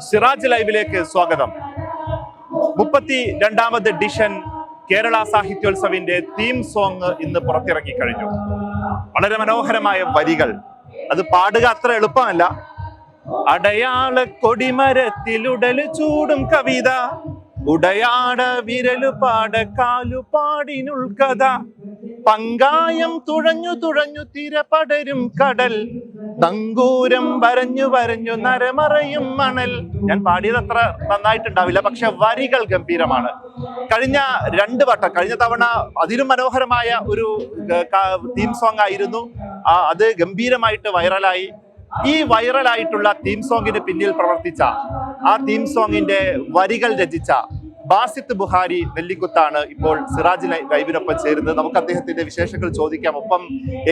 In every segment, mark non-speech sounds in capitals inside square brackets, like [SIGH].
സിറാജ് ലൈവിലേക്ക് സ്വാഗതം. മുപ്പത്തി രണ്ടാമത് എഡിഷൻ കേരള സാഹിത്യോത്സവിന്റെ തീം സോങ് ഇന്ന് പുറത്തിറങ്ങി കഴിഞ്ഞു. വളരെ മനോഹരമായ വരികൾ. അത് പാടുക അത്ര എളുപ്പമല്ല. അടയാള കൊടിമരത്തിലുടൽ ചൂടും കവിത. ഉടയാട വിരലു പാട കാലു പാടിനുൾ കഥ. പങ്കായം തുഴഞ്ഞു തുഴഞ്ഞു തിര പടരും കടൽ. നങ്കൂരം വരഞ്ഞു വരഞ്ഞു നരമറയും മണൽ. ഞാൻ പാടിയത് അത്ര നന്നായിട്ടുണ്ടാവില്ല പക്ഷെ വരികൾ ഗംഭീരമാണ്. കഴിഞ്ഞ രണ്ട് വട്ടം കഴിഞ്ഞ തവണ അതിലും മനോഹരമായ ഒരു തീം സോങ് ആയിരുന്നു. അത് ഗംഭീരമായിട്ട് വൈറലായി. ഈ വൈറലായിട്ടുള്ള തീം സോങ്ങിന് പിന്നിൽ പ്രവർത്തിച്ച ആ തീം സോങ്ങിന്റെ വരികൾ രചിച്ച ബാസിത്ത് ബുഹാരി നെല്ലിക്കുത്താണ് ഇപ്പോൾ സിറാജ് ലൈവിനൊപ്പം ചേരുന്നത്. നമുക്ക് അദ്ദേഹത്തിന്റെ വിശേഷങ്ങൾ ചോദിക്കാം. ഒപ്പം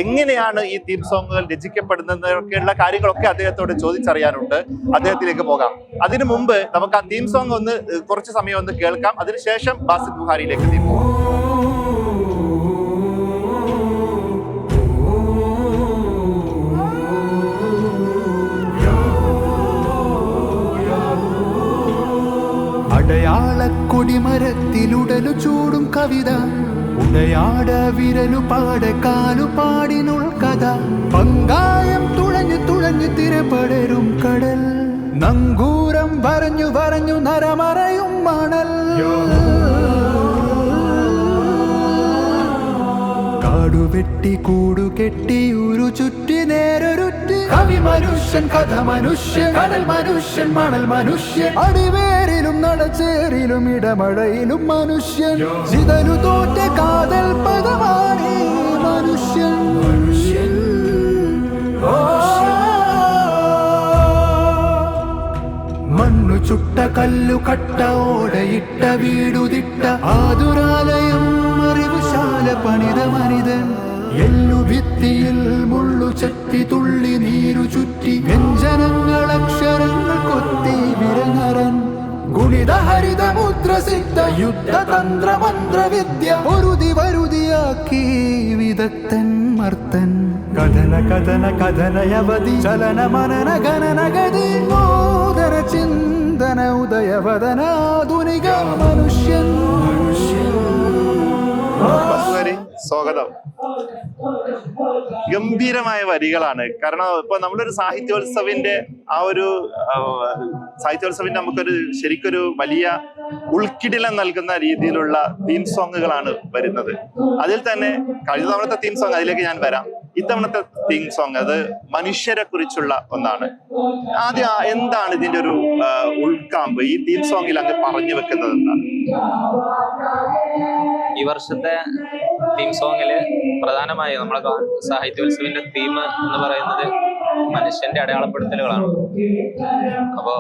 എങ്ങനെയാണ് ഈ തീം സോങ്ങുകൾ രചിക്കപ്പെടുന്നതൊക്കെയുള്ള കാര്യങ്ങളൊക്കെ അദ്ദേഹത്തോട് ചോദിച്ചറിയാനുണ്ട്. അദ്ദേഹത്തിലേക്ക് പോകാം. അതിനു മുമ്പ് നമുക്ക് ആ തീം സോങ് ഒന്ന് കുറച്ച് സമയം ഒന്ന് കേൾക്കാം. അതിനുശേഷം ബാസിത് ബുഹാരിയിലേക്ക് നീ പോകാം അടയാളക്കൊടിമരത്തിലുടലു ചൂടും കവിത. ഉടയാട വിരലു പാട കാലു പാടിനുൾ കഥ. പങ്കായം തുഴഞ്ഞു തുഴഞ്ഞു തിരപടരും കടൽ. നങ്കൂരം വരഞ്ഞു വരഞ്ഞു നരമറയും മണൽ. കാടുവെട്ടി കൂടുകെട്ടി ഉരു ചുറ്റി കവി മനുഷ്യൻ കഥ മനുഷ്യൻ കടൽ മനുഷ്യൻ മണൽ മനുഷ്യൻ. അടിവേരിലും നടച്ചേറിലും ഇടമഴയിലും മനുഷ്യൻ. ചിതലു തോറ്റ കാതൽ പദമാണ് മനുഷ്യൻ. മനുഷ്യൻ. മണ്ണു ചുട്ട കല്ലു കട്ട ഓടയിട്ട വീടുതിട്ട ആതുരാലയം അറിവുശാല പണിത മനിതൻ. എല്ലു ഭിത്തിയിൽ മുള്ളു ചത്തി തുള്ളി നീരു ചുറ്റി വ്യഞ്ജനങ്ങൾ അക്ഷരങ്ങൾ കൊത്തി വിരങ്ങരൻ ഗുണിത ഹരിത മുദ്ര സിദ്ധ യുദ്ധ തന്ത്ര മന്ത്രവിദ്യ ഒരുതി വരുതിയാക്കി വിദഗ്ധൻ മർത്തൻ കഥന കഥന കഥനയവതി ചലന മനന ഗണന ഗതി നൂതന ചിന്തന ഉദയവദനാധുനിക മനുഷ്യൻ. സ്വാഗതം. ഗംഭീരമായ വരികളാണ്. കാരണം ഇപ്പൊ നമ്മളൊരു സാഹിത്യോത്സവിന്റെ ആ ഒരു സാഹിത്യോത്സവിന്റെ നമുക്കൊരു ശരിക്കൊരു വലിയ ഉൾക്കിടിലം നൽകുന്ന രീതിയിലുള്ള തീം സോങ്ങുകളാണ് വരുന്നത്. അതിൽ തന്നെ കഴിഞ്ഞ തവണത്തെ തീം സോങ് അതിലേക്ക് ഞാൻ വരാം. ഇത്തവണത്തെ തീം സോങ് അത് മനുഷ്യരെ കുറിച്ചുള്ള ഒന്നാണ്. ആദ്യം എന്താണ് ഇതിന്റെ ഒരു ഉൾക്കാമ്പ്? ഈ തീം സോങ്ങിൽ അങ്ങ് പറഞ്ഞു വെക്കുന്നത് എന്താണ് ഈ വർഷത്തെ തീം സോങ്ങിൽ പ്രധാനമായും നമ്മളെ സാഹിത്യോത്സവിന്റെ തീം എന്ന് പറയുന്നത് മനുഷ്യന്റെ അടയാളപ്പെടുത്തലുകളാണ്. അപ്പോ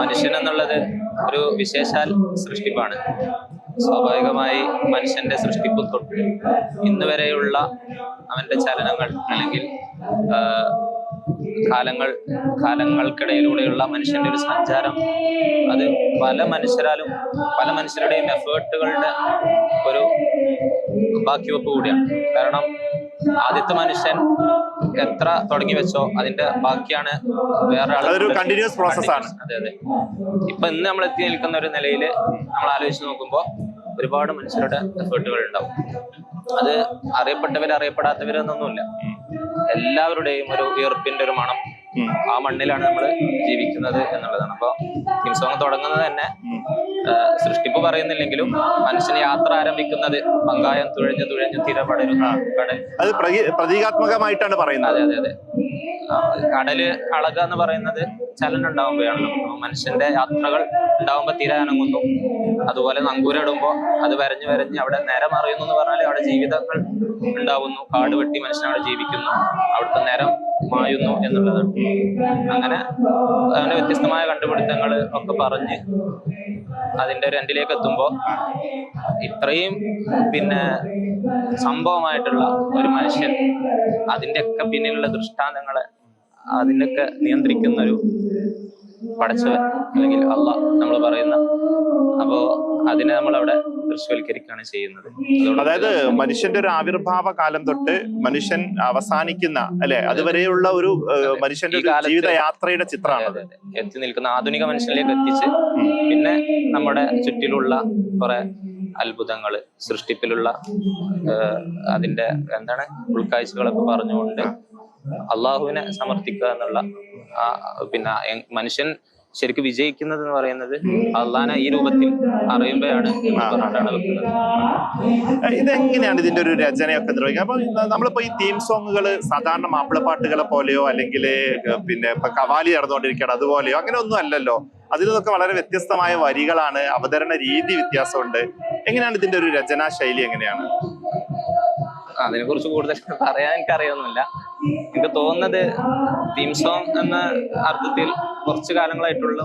മനുഷ്യൻ എന്നുള്ളത് ഒരു വിശേഷാൽ സൃഷ്ടിപ്പാണ്. സ്വാഭാവികമായി മനുഷ്യന്റെ സൃഷ്ടിപ്പ് തൊട്ട് ഇന്ന് വരെയുള്ള അവന്റെ ചലനങ്ങൾ അല്ലെങ്കിൽ കാലങ്ങൾ കാലങ്ങൾക്കിടയിലൂടെയുള്ള മനുഷ്യന്റെ ഒരു സഞ്ചാരം അത് പല മനുഷ്യരാലും പല മനുഷ്യരുടെയും എഫേർട്ടുകളുടെ ഒരു ബാക്കിവെപ്പ് കൂടിയാണ് കാരണം ആദ്യത്തെ മനുഷ്യൻ എത്ര തുടങ്ങി വെച്ചോ അതിന്റെ ബാക്കിയാണ് വേറെ അതൊരു ആണ്. അതെ അതെ ഇപ്പൊ ഇന്ന് നമ്മൾ എത്തി നിൽക്കുന്ന ഒരു നിലയിൽ നമ്മൾ ആലോചിച്ച് നോക്കുമ്പോൾ ഒരുപാട് മനുഷ്യരുടെ എഫേർട്ടുകൾ ഉണ്ടാവും അത് അറിയപ്പെട്ടവർ അറിയപ്പെടാത്തവരെന്നൊന്നുമില്ല എല്ലാവരുടെയും ഒരു ഈർപ്പിന്റെ ഒരു മണം. ആ മണ്ണിലാണ് നമ്മൾ ജീവിക്കുന്നത് എന്നുള്ളതാണ്. അപ്പൊ കിംസോങ് തുടങ്ങുന്നത് തന്നെ സൃഷ്ടിപ്പ് പറയുന്നില്ലെങ്കിലും മനുഷ്യന് യാത്ര ആരംഭിക്കുന്നത് പങ്കായം തുഴഞ്ഞു തുഴഞ്ഞു തിര പടരുന്ന കടൽ അത് പ്രതി- പ്രതീകാത്മകമായിട്ടാണ് പറയുന്നത്. അതെ അതെ അതെ. കടൽ അളക എന്ന് പറയുന്നത് ചലനം ഉണ്ടാവുമ്പോഴാണ് നമുക്ക് മനുഷ്യന്റെ യാത്രകൾ ഉണ്ടാവുമ്പോ തിര അനങ്ങുന്നു അതുപോലെ നങ്കൂരം ഇടുമ്പോ അത് വരഞ്ഞു വരഞ്ഞ് അവിടെ നേരം അറിയുന്നു എന്ന് പറഞ്ഞാൽ അവിടെ ജീവിതങ്ങൾ ഉണ്ടാവുന്നു. കാട് വെട്ടി മനുഷ്യൻ അവിടെ ജീവിക്കുന്നു. അവിടുത്തെ നേരം മായുന്നു എന്നുള്ളതാണ് അങ്ങനെ അങ്ങനെ വ്യത്യസ്തമായ കണ്ടുപിടുത്തങ്ങൾ ഒക്കെ പറഞ്ഞ് അതിന്റെ ഒരു എൻഡിലേക്ക് എത്തുമ്പോ ഇത്രയും പിന്നെ സംഭവമായിട്ടുള്ള ഒരു മനുഷ്യൻ അതിന്റെ ഒക്കെ പിന്നിലുള്ള ദൃഷ്ടാന്തങ്ങളെ അതിനൊക്കെ നിയന്ത്രിക്കുന്ന ഒരു പടച്ചവൻ അല്ലെങ്കിൽ അള്ള നമ്മൾ പറയുന്ന. അപ്പോ അതിനെ നമ്മൾ അവിടെ ദൃശ്യവൽക്കരിക്കുകയാണ് ചെയ്യുന്നത്. അതായത് മനുഷ്യന്റെ ഒരു ആവിർഭാവ കാലം തൊട്ട് മനുഷ്യൻ അവസാനിക്കുന്ന അല്ലെ? അതുവരെയുള്ള ഒരു മനുഷ്യന്റെ ജീവിത യാത്രയുടെ ചിത്രമാണ്. എത്തി നിൽക്കുന്ന ആധുനിക മനുഷ്യനിലേക്ക് എത്തിച്ച് പിന്നെ നമ്മുടെ ചുറ്റിലുള്ള കുറെ അത്ഭുതങ്ങൾ സൃഷ്ടിപ്പിലുള്ള അതിന്റെ എന്താണ് ഉൾക്കാഴ്ചകളൊക്കെ പറഞ്ഞുകൊണ്ട് അള്ളാഹുവിനെ സമർത്ഥിക്കുക എന്നുള്ള പിന്നെ മനുഷ്യൻ ശരിക്കും വിജയിക്കുന്നത് എന്ന് പറയുന്നത് അള്ളാഹിനെ ഈ രൂപത്തിൽ അറിയുമ്പോഴാണ് വെക്കുന്നത്. ഇതെങ്ങനെയാണ് ഇതിന്റെ ഒരു രചനയൊക്കെ നിർവഹിക്കുക അപ്പൊ നമ്മളിപ്പോ ഈ തീം സോങ്ങുകൾ സാധാരണ മാപ്പിളപ്പാട്ടുകളെ പോലെയോ അല്ലെങ്കിൽ പിന്നെ ഇപ്പൊ കവാലി നടന്നുകൊണ്ടിരിക്കുകയാണ് അതുപോലെയോ? അങ്ങനെ ഒന്നും അല്ലല്ലോ. അതിൽ നിന്നൊക്കെ വളരെ വ്യത്യസ്തമായ വരികളാണ് അവതരണ രീതി വ്യത്യാസമുണ്ട്. എങ്ങനെയാണ് ഇതിന്റെ ഒരു രചനാ ശൈലി എങ്ങനെയാണ്? അതിനെ കുറിച്ച് കൂടുതൽ പറയാൻ എനിക്ക് അറിയൊന്നുമില്ല എനിക്ക് തോന്നുന്നത് തീം സോങ് എന്ന അർത്ഥത്തിൽ കുറച്ചു കാലങ്ങളായിട്ടുള്ള.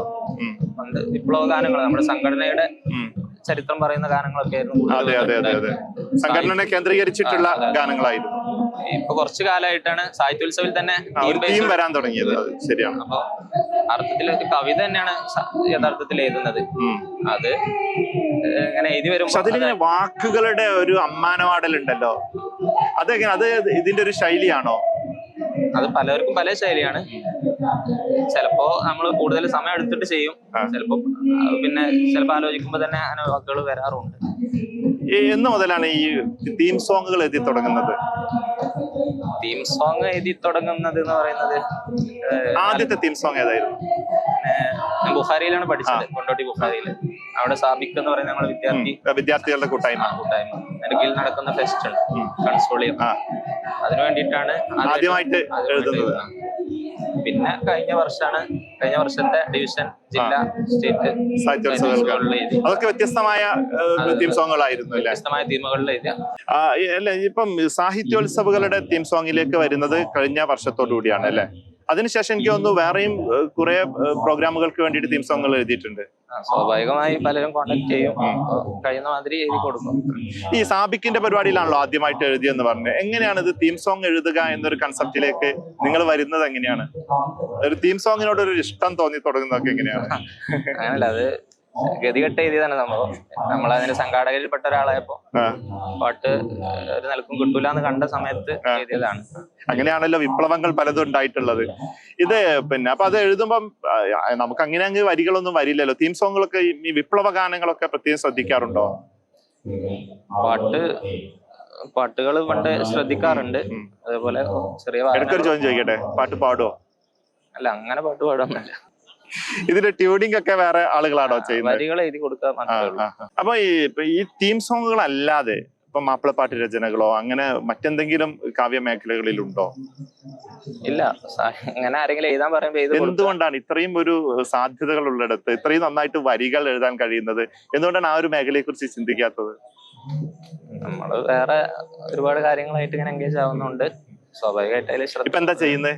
പണ്ട് വിപ്ലവ ഗാനങ്ങൾ നമ്മുടെ സംഘടനയുടെ ചരിത്രം പറയുന്ന ഗാനങ്ങളൊക്കെ ആയിരുന്നു സംഘടനയെ കേന്ദ്രീകരിച്ചിട്ടുള്ള ഗാനങ്ങളായിരുന്നു. ഇപ്പൊ കുറച്ചു കാലമായിട്ടാണ് സാഹിത്യോത്സവിൽ തന്നെ തീം വരാൻ തുടങ്ങിയത്. ശരിയാണ്. അപ്പൊ അർത്ഥത്തിൽ കവിത തന്നെയാണ് യഥാർത്ഥത്തിൽ എഴുതുന്നത്. അത് ഇങ്ങനെ എഴുതി വരും അതിലിങ്ങനെ വാക്കുകളുടെ ഒരു അമ്മാനവാടലുണ്ടല്ലോ. അതെങ്ങനെ അത് ഇതിന്റെ ഒരു ശൈലിയാണോ? അത് പലർക്കും പല ശൈലിയാണ്. ചിലപ്പോ നമ്മൾ കൂടുതൽ സമയം എടുത്തിട്ട് ചെയ്യും. ചിലപ്പോ പിന്നെ ചിലപ്പോ ആലോചിക്കുമ്പോ തന്നെ അങ്ങനെ വാക്കുകൾ വരാറുണ്ട്. എന്ന് മുതലാണ് ഈ തീം സോങ്ങുകൾ എഴുതി തുടങ്ങുന്നത്? തീം സോങ് എഴുതി തുടങ്ങുന്നത് എന്ന് പറയുന്നത് ആദ്യത്തെ തീം സോങ് ഏതായിരുന്നു? ബുഹാരിയിലാണ് പഠിച്ചത് കൊണ്ടോട്ടി ബുഹാരിയിൽ അവിടെ സാബിക് എന്ന് പറയുന്ന ഞങ്ങളുടെ വിദ്യാർത്ഥി. വിദ്യാർത്ഥികളുടെ കൂട്ടായ്മ. കൂട്ടായ്മ. നടക്കുന്ന ഫെസ്റ്റ് ഉണ്ട്. കൺസോളിയം. അതിനു വേണ്ടിയിട്ടാണ് ആദ്യമായിട്ട് എഴുതുന്നത്. പിന്നെ കഴിഞ്ഞ വർഷമാണ് കഴിഞ്ഞ വർഷത്തെ ഡിവിഷൻ ജില്ല സ്റ്റേറ്റ് അതൊക്കെ വ്യത്യസ്തമായ തീം സോങ്ങുകളായിരുന്നു വ്യത്യസ്തമായ തീമുകളിൽ അല്ല? ഇപ്പം സാഹിത്യോത്സവങ്ങളുടെ തീം സോങ്ങിലേക്ക് വരുന്നത് കഴിഞ്ഞ വർഷത്തോടു കൂടിയാണ് അല്ലേ? അതിനുശേഷം എനിക്ക് തോന്നുന്നു വേറെയും കുറെ പ്രോഗ്രാമുകൾക്ക് വേണ്ടിയിട്ട് തീം സോങ്ങുകൾ എഴുതിയിട്ടുണ്ട്. സ്വാഭാവികമായി പലരും കോണ്ടാക്ട് ചെയ്യും. കഴിയുന്ന മാതിരി എഴുതി കൊടുക്കും. ഈ സാബിക്കിന്റെ പരിപാടിയിലാണല്ലോ ആദ്യമായിട്ട് എഴുതിയെന്ന് പറഞ്ഞത്. എങ്ങനെയാണ് ഇത് തീം സോങ് എഴുതുക എന്നൊരു കൺസെപ്റ്റിലേക്ക് നിങ്ങൾ വരുന്നത് എങ്ങനെയാണ്? ഒരു തീം സോങ്ങിനോട് ഒരു ഇഷ്ടം തോന്നി തുടങ്ങുന്നതൊക്കെ എങ്ങനെയാണ്? അങ്ങനല്ല അത് ഗതികെട്ട് രീതിയാണ് സംഭവം. നമ്മളതിന്റെ സംഘാടകരിൽപ്പെട്ട ഒരാളായപ്പോ പാട്ട് ഒരു നിലക്കും കിട്ടൂല എന്ന് കണ്ട സമയത്ത് എഴുതിയതാണ് അങ്ങനെയാണല്ലോ വിപ്ലവങ്ങൾ പലതും ഉണ്ടായിട്ടുള്ളത്. ഇത് പിന്നെ അപ്പൊ അത് എഴുതുമ്പം നമുക്ക് അങ്ങനെ അങ്ങ് വരികളൊന്നും വരില്ലല്ലോ. തീം സോങ്ങുകളൊക്കെ ഈ- വിപ്ലവ ഗാനങ്ങളൊക്കെ പ്രത്യേകം ശ്രദ്ധിക്കാറുണ്ടോ? പാട്ട് പാട്ടുകൾ പണ്ട് ശ്രദ്ധിക്കാറുണ്ട്. അതേപോലെ ചെറിയ ചോദ്യം ചോദിക്കട്ടെ? പാട്ട് പാടുവോ? അല്ല അങ്ങനെ പാട്ട് പാടാന്നല്ല ഇതിന്റെ ട്യൂണിംഗ് ഒക്കെ വേറെ ആളുകളാണോ ചെയ്യുന്നത്. അപ്പൊ ഈ ഈ തീം സോങ്ങുകൾ അല്ലാതെ ഇപ്പൊ മാപ്പിളപ്പാട്ട് രചനകളോ അങ്ങനെ മറ്റെന്തെങ്കിലും കാവ്യ മേഖലകളിൽ ഉണ്ടോ ഇല്ല അങ്ങനെ ആരെങ്കിലും എഴുതാൻ പറയുമ്പോൾ എന്തുകൊണ്ടാണ് ഇത്രയും ഒരു സാധ്യതകൾ ഉള്ളിടത്ത് ഇത്രയും നന്നായിട്ട് വരികൾ എഴുതാൻ കഴിയുന്നത്? എന്തുകൊണ്ടാണ് ആ ഒരു മേഖലയെ കുറിച്ച് ചിന്തിക്കാത്തത്? നമ്മൾ വേറെ ഒരുപാട് കാര്യങ്ങളായിട്ട് ഇങ്ങനെ എൻഗേജ് ആവുന്നുണ്ട്. സ്വാഭാവികമായിട്ട് അതിൽ ഇപ്പൊ എന്താ ചെയ്യുന്നത്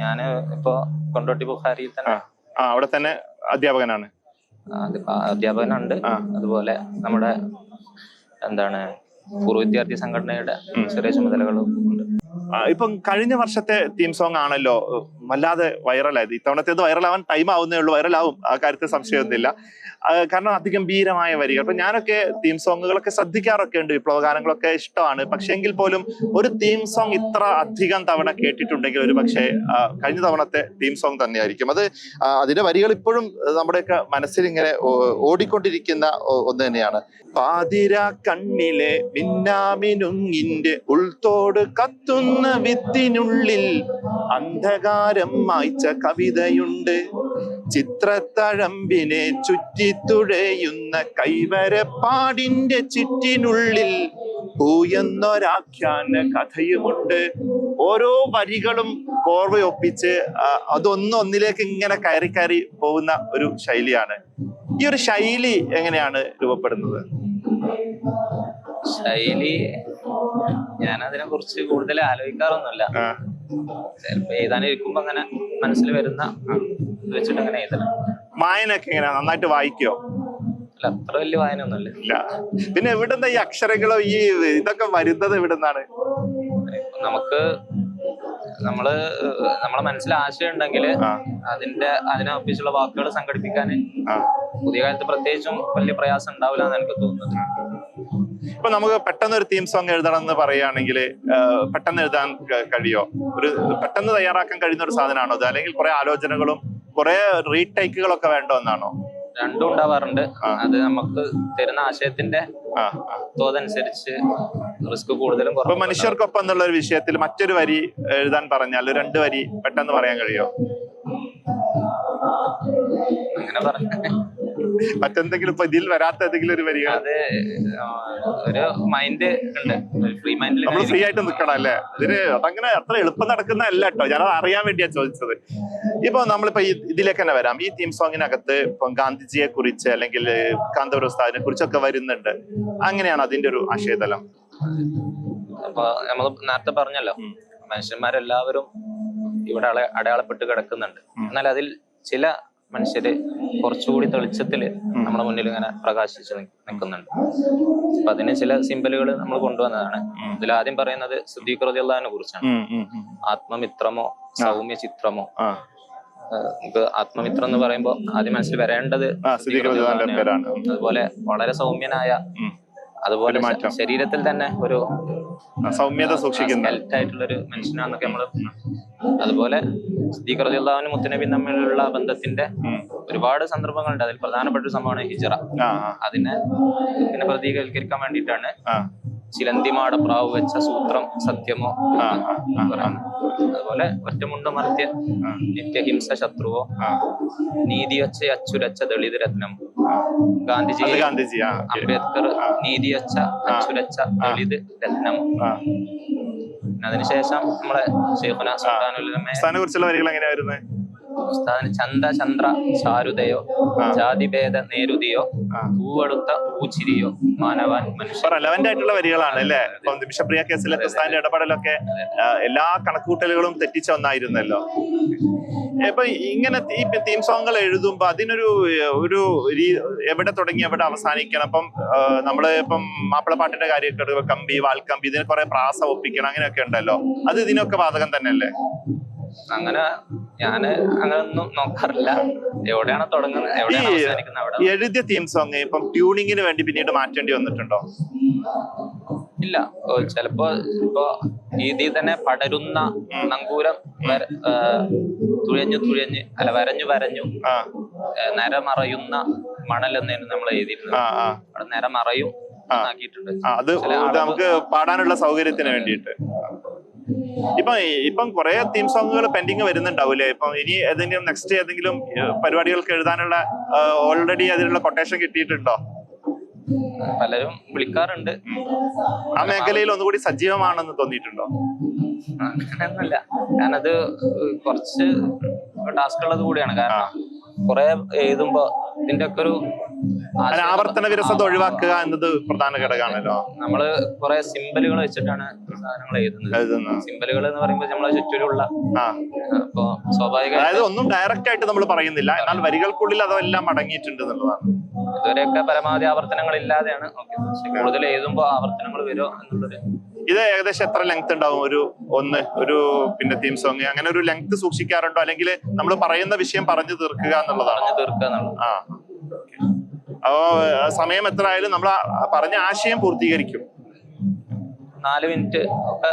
ഞാൻ ഇപ്പോ കൊണ്ടോട്ടി ബുഹാരിയിൽ തന്നെ. ആ അവിടെ തന്നെ അധ്യാപകനാണ്. അധ്യാപകനുണ്ട്. അതുപോലെ നമ്മുടെ എന്താണ് പൂർവ വിദ്യാർത്ഥി സംഘടനയുടെ ചെറിയ ചുമതലകളും ഉണ്ട്. ഇപ്പം കഴിഞ്ഞ വർഷത്തെ തീം സോങ് ആണല്ലോ വല്ലാതെ വൈറലായത് ഇത്തവണത്തേത് വൈറലാവാൻ ടൈം ആവുന്നേ ഉള്ളൂ. വൈറലാവും ആ കാര്യത്തിൽ സംശയമൊന്നുമില്ല. കാരണം അതിഗംഭീരമായ വരികൾ. അപ്പൊ ഞാനൊക്കെ തീം സോങ്ങുകളൊക്കെ ശ്രദ്ധിക്കാറൊക്കെ ഉണ്ട്. വിപ്ലവ ഗാനങ്ങളൊക്കെ ഇഷ്ടമാണ്. പക്ഷെ എങ്കിൽ പോലും ഒരു തീം സോങ് ഇത്ര അധികം തവണ കേട്ടിട്ടുണ്ടെങ്കിൽ ഒരു പക്ഷേ കഴിഞ്ഞ തവണത്തെ തീം സോങ് തന്നെയായിരിക്കും. അത് അതിന്റെ വരികൾ ഇപ്പോഴും നമ്മുടെയൊക്കെ മനസ്സിൽ ഇങ്ങനെ ഓടിക്കൊണ്ടിരിക്കുന്ന ഒന്ന് തന്നെയാണ്. പാതിര കണ്ണിലെ മിന്നാമിനുങ്ങിന്റെ ഉൾത്തോട് കത്തുന്ന വിത്തിനുള്ളിൽ അന്ധകാരം മായ്ച്ച കവിതയുണ്ട്. ചിത്രത്തഴമ്പിനെ ചുറ്റിത്തുഴയുന്ന കൈവരപ്പാടിന്റെ ചുറ്റിനുള്ളിൽ പൂയെന്നൊരാഖ്യാന കഥയുമുണ്ട്. ഓരോ വരികളും കോർവയൊപ്പിച്ച് അതൊന്നൊന്നിലേക്ക് ഇങ്ങനെ കയറി കയറി പോകുന്ന ഒരു ശൈലിയാണ്. ഈ ഒരു ശൈലി എങ്ങനെയാണ് രൂപപ്പെടുന്നത്? ശൈലി ഞാൻ അതിനെ കുറിച്ച് കൂടുതൽ ആലോചിക്കാറൊന്നുമില്ല. ചിലപ്പോ എഴുതാനിരിക്കുമ്പോ അങ്ങനെ മനസ്സിൽ വരുന്ന വെച്ചിട്ട് അങ്ങനെ എഴുതണം വായനയൊക്കെ എങ്ങനെയാ? നന്നായിട്ട് വായിക്കോ? അത്ര വലിയ വായന ഒന്നുമില്ല ഇല്ല. പിന്നെ എവിടുന്ന ഈ അക്ഷരങ്ങളോ ഈ ഇതൊക്കെ വരുന്നത് എവിടുന്നാണ്? നമുക്ക് നമ്മൾ നമ്മളെ മനസ്സിൽ ആശയം ഉണ്ടെങ്കിൽ അതിന്റെ അതിനൊപ്പിച്ചുള്ള വാക്കുകൾ സംഘടിപ്പിക്കാൻ പുതിയ കാലത്ത് പ്രത്യേകിച്ചും വലിയ പ്രയാസം ഉണ്ടാവില്ല എന്ന് എനിക്ക് തോന്നുന്നത്. ഇപ്പൊ നമുക്ക് പെട്ടെന്ന് ഒരു തീം സോങ് എഴുതണം എന്ന് പറയുകയാണെങ്കിൽ പെട്ടെന്ന് എഴുതാൻ കഴിയോ? ഒരു പെട്ടെന്ന് തയ്യാറാക്കാൻ കഴിയുന്ന ഒരു സാധനമാണോ? അത് അല്ലെങ്കിൽ കുറെ ആലോചനകളും കുറെ റീടേക്കുകളൊക്കെ വേണ്ട ഒന്നാണോ രണ്ടും ഉണ്ടാവാറുണ്ട്. അത് നമുക്ക് തരുന്ന ആശയത്തിന്റെ. തോതനുസരിച്ച് റിസ്ക് കൂടുതലും മനുഷ്യർക്കൊപ്പം എന്നുള്ള ഒരു വിഷയത്തിൽ മറ്റൊരു വരി എഴുതാൻ പറഞ്ഞാൽ രണ്ട് വരി പെട്ടെന്ന് പറയാൻ കഴിയോ? അങ്ങനെ പറഞ്ഞു [LAUGHS] മറ്റെന്തെങ്കിലും ഇപ്പൊ ഇതിൽ വരാത്ത ഏതെങ്കിലും ഒരു വരിക ഒരു മൈൻഡ് ഉണ്ട്. ഫ്രീ മൈൻഡിൽ നമ്മൾ ഫ്രീ ആയിട്ട് നിൽക്കണം അല്ലേ? ഇതിന് അതങ്ങനെ അത്ര എളുപ്പം നടക്കുന്ന അല്ല കേട്ടോ ഞാനത് അറിയാൻ വേണ്ടിയാ ചോദിച്ചത്. ഇപ്പൊ നമ്മളിപ്പോ ഈ ഇതിലേക്ക് തന്നെ വരാം. ഈ തീം സോങ്ങിനകത്ത് ഇപ്പൊ ഗാന്ധിജിയെ കുറിച്ച് അല്ലെങ്കിൽ കാന്തപുരസ്താവിനെ കുറിച്ചൊക്കെ വരുന്നുണ്ട്. അങ്ങനെയാണ് അതിന്റെ ഒരു ആശയതലം. അപ്പൊ നമ്മൾ നേരത്തെ പറഞ്ഞല്ലോ. മനുഷ്യന്മാരെല്ലാവരും ഇവിടെ അട- അടയാളപ്പെട്ട് കിടക്കുന്നുണ്ട്. എന്നാൽ അതിൽ ചില മനുഷ്യര് കുറച്ചുകൂടി തെളിച്ചത്തിൽ നമ്മുടെ മുന്നിൽ ഇങ്ങനെ പ്രകാശിച്ച് നിൽക്കുന്നുണ്ട് അപ്പൊ അതിന് ചില സിമ്പലുകൾ നമ്മൾ കൊണ്ടുവന്നതാണ്. ഇതിൽ ആദ്യം പറയുന്നത് റളിയല്ലാഹുവിനെ കുറിച്ചാണ്. ആത്മമിത്രമോ സൗമ്യ ചിത്രമോ? നമുക്ക് ആത്മമിത്രം എന്ന് പറയുമ്പോൾ ആദ്യം മനസ്സിൽ വരേണ്ടത് അതുപോലെ വളരെ സൗമ്യനായ. അതുപോലെ ശരീരത്തിൽ തന്നെ ഒരു സൗമ്യത സൂക്ഷിക്കുന്ന. ഹെൽത്ത് ആയിട്ടുള്ള ഒരു മനുഷ്യനാന്നൊക്കെ നമ്മൾ അതുപോലെ സിദ്ദീഖ് റളിയല്ലാഹുവിനും മുത്തനബി തമ്മിലുള്ള ബന്ധത്തിന്റെ ഒരുപാട് സന്ദർഭങ്ങളുണ്ട്. അതിൽ പ്രധാനപ്പെട്ട ഒരു സംഭവമാണ് ഹിജറ. അതിനെ പിന്നെ പ്രതീകരിക്കാൻ വേണ്ടിയിട്ടാണ് ചിലന്തിമാട പ്രാവ് വെച്ച സൂത്രം സത്യമോ അതുപോലെ ഒറ്റമുണ്ട് മർത്യ. നിത്യഹിംസ ശത്രുവോ. നീതി വെച്ച അച്ചുരച്ച ദളിത് രത്നം അത് ഗാന്ധിജി ഗാന്ധിജി. അംബേദ്കർ നീതി വച്ച അച്ചുരച്ച ദളിത് രത്നം അതിനുശേഷം നമ്മളെ ഷെയ്ഖുന സുൽത്താനുലമെ കുറിച്ചുള്ള വരികൾ എങ്ങനെയാ വരുന്നത് ഉസ്താദിന് ചന്ത ചന്ദ്ര ചാരുതയോ ജാതിഭേദ നേരുതിയോ. പൂവെടുത്ത പൂച്ചിരിയോ മാനവാൻ മനുഷ്യ. റെലവെന്റ് ആയിട്ടുള്ള വരികളാണ് അല്ലേ? നിമിഷപ്രിയ കേസിലെ പ്രസ്ഥാന ഇടപെടലൊക്കെ എല്ലാ കണക്കൂട്ടലുകളും തെറ്റിച്ച ഒന്നായിരുന്നല്ലോ. ഇപ്പൊ ഇങ്ങനെ ഈ തീം സോങ്ങുകൾ എഴുതുമ്പോ അതിനൊരു ഒരു എവിടെ തുടങ്ങി എവിടെ അവസാനിക്കണം? അപ്പം നമ്മൾ നമ്മൾ ഇപ്പം മാപ്പിളപ്പാട്ടിന്റെ കാര്യമൊക്കെ കമ്പി വാൽക്കമ്പി ഇതിന് കുറെ പ്രാസ ഒപ്പിക്കണം അങ്ങനെയൊക്കെ ഉണ്ടല്ലോ. അത് ഇതിനൊക്കെ ബാധകം തന്നെയല്ലേ? അങ്ങനെ ഞാൻ അങ്ങനെ ഒന്നും നോക്കാറില്ല. എവിടെയാണ് തുടങ്ങുന്നത്? എവിടെയാണ് അവസാനിക്കുന്നത്? അവിടെ എഴുതിയ തീം സോങ് ഇപ്പം ട്യൂണിങ്ങിന് വേണ്ടി പിന്നീട് മാറ്റേണ്ടി വന്നിട്ടുണ്ടോ? ഇല്ല. ചിലപ്പോ ഇപ്പൊ രീതി തന്നെ പടരുന്ന നങ്കൂരം തുഴഞ്ഞു തുഴഞ്ഞ് അല്ല വരഞ്ഞു വരഞ്ഞു നരമറയുന്ന മണൽ എന്നായിരുന്നു നമ്മൾ എഴുതിയിരുന്നത് നിരമറയും ആക്കിയിട്ടുണ്ട് അത് നമുക്ക് പാടാനുള്ള സൗകര്യത്തിന് വേണ്ടിയിട്ട്. ഇപ്പം ഇപ്പം കുറെ തീം സോങ്ങുകൾ പെൻഡിങ് വരുന്നുണ്ടാവൂലേ? ഇപ്പം ഇനി ഏതെങ്കിലും നെക്സ്റ്റ് ഏതെങ്കിലും പരിപാടികൾക്ക് എഴുതാനുള്ള ഓൾറെഡി അതിനുള്ള കൊട്ടേഷൻ കിട്ടിയിട്ടുണ്ടോ? പലരും വിളിക്കാറുണ്ട്. ആ മേഖലയിൽ ഒന്നുകൂടി സജീവമാണെന്ന് തോന്നിയിട്ടുണ്ടോ? അങ്ങനെയൊന്നുമില്ല. ഞാനത് കുറച്ച് ടാസ്ക് ഉള്ളത് കൂടിയാണ്. കാരണം കുറെ എഴുതുമ്പോ ഇതിന്റെ ഒക്കെ ഒരു ആവർത്തന വിരസത ഒഴിവാക്കുക എന്നത് പ്രധാന ഘടകമാണല്ലോ. നമ്മൾ കുറെ സിമ്പലുകൾ വെച്ചിട്ടാണ് സാധനങ്ങൾ എഴുതുന്നത്. സിമ്പലുകൾ എന്ന് പറയുമ്പോൾ നമ്മളെ ചുറ്റിലുള്ള അപ്പോ സ്വാഭാവികമായിട്ട് അതായത് ഒന്നും ഡയറക്റ്റ് ആയിട്ട് നമ്മൾ പറയുന്നില്ല. എന്നാൽ വരികൾക്കുള്ളിൽ അതെല്ലാം അടങ്ങിയിട്ടുണ്ട് എന്നുള്ളതാണ്. ഇതുവരെയൊക്കെ പരമാവധി ആവർത്തനങ്ങൾ ഇല്ലാതെയാണ് നോക്കിയത് കൂടുതൽ എഴുതുമ്പോൾ ആവർത്തനങ്ങൾ വരുമോ എന്നുള്ളൊരു ഇത് ഏകദേശം എത്ര ലെങ്ത് ഉണ്ടാവും? ഒരു ഒന്ന് ഒരു പിന്നെ തീം സോങ് അങ്ങനെ ഒരു ലെങ്ത് സൂക്ഷിക്കാറുണ്ടോ? അല്ലെങ്കിൽ നമ്മൾ പറയുന്ന വിഷയം പറഞ്ഞു തീർക്കുക എന്നുള്ളതാണ്? പറഞ്ഞു തീർക്കുക എന്നുള്ളത്. ആ. അപ്പോ സമയം എത്ര ആയാലും നമ്മൾ പറഞ്ഞ ആശയം പൂർത്തീകരിക്കും. നാല് മിനിറ്റ് ഒക്കെ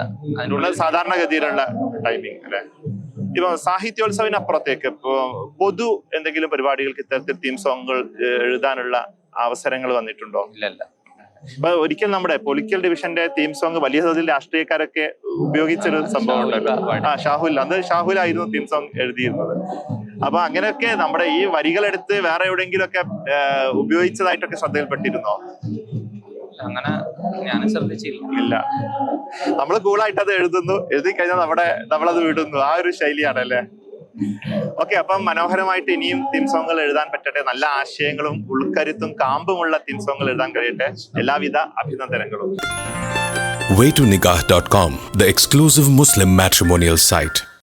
ഉള്ള സാധാരണഗതിയിലുള്ള ടൈമിംഗ് അല്ലെ? ഇപ്പൊ സാഹിത്യോത്സവിനപ്പുറത്തേക്ക് ഇപ്പൊ പൊതു എന്തെങ്കിലും പരിപാടികൾക്ക് ഇത്തരത്തിൽ തീം സോങ്ങുകൾ എഴുതാനുള്ള അവസരങ്ങൾ വന്നിട്ടുണ്ടോ? ഇല്ലല്ല. ഇപ്പൊ ഒരിക്കൽ നമ്മുടെ പൊളിക്കൽ ഡിവിഷന്റെ തീം സോങ് വലിയ തോതിൽ രാഷ്ട്രീയക്കാരൊക്കെ ഉപയോഗിച്ചൊരു സംഭവം ഉണ്ടല്ലോ. ആ ഷാഹുൽ അന്ന് ഷാഹുൽ ആയിരുന്നു തീം സോങ് എഴുതിയിരുന്നത്. അപ്പൊ അങ്ങനെയൊക്കെ നമ്മുടെ ഈ വരികളെടുത്ത് വേറെ എവിടെയെങ്കിലും ഒക്കെ ഉപയോഗിച്ചതായിട്ടൊക്കെ ശ്രദ്ധയിൽപ്പെട്ടിരുന്നോ? അങ്ങനെ ഞാൻ ശ്രദ്ധിച്ചില്ല. ഇല്ല. നമ്മൾ കൂളായിട്ട് അത് എഴുതുന്നു. എഴുതി കഴിഞ്ഞാൽ നമ്മുടെ നമ്മളത് വിടുന്നു. ആ ഒരു ശൈലിയാണ് അല്ലേ ഓക്കെ അപ്പം മനോഹരമായിട്ട് ഇനിയും തീം സോങ്ങുകൾ എഴുതാൻ പറ്റട്ടെ. നല്ല ആശയങ്ങളും ഉൾക്കരുത്തും കാമ്പുമുള്ള തീം സോങ്ങുകൾ എഴുതാൻ കഴിയട്ടെ. എല്ലാവിധ അഭിനന്ദനങ്ങളും. Waytonikah.com, the exclusive Muslim matrimonial site.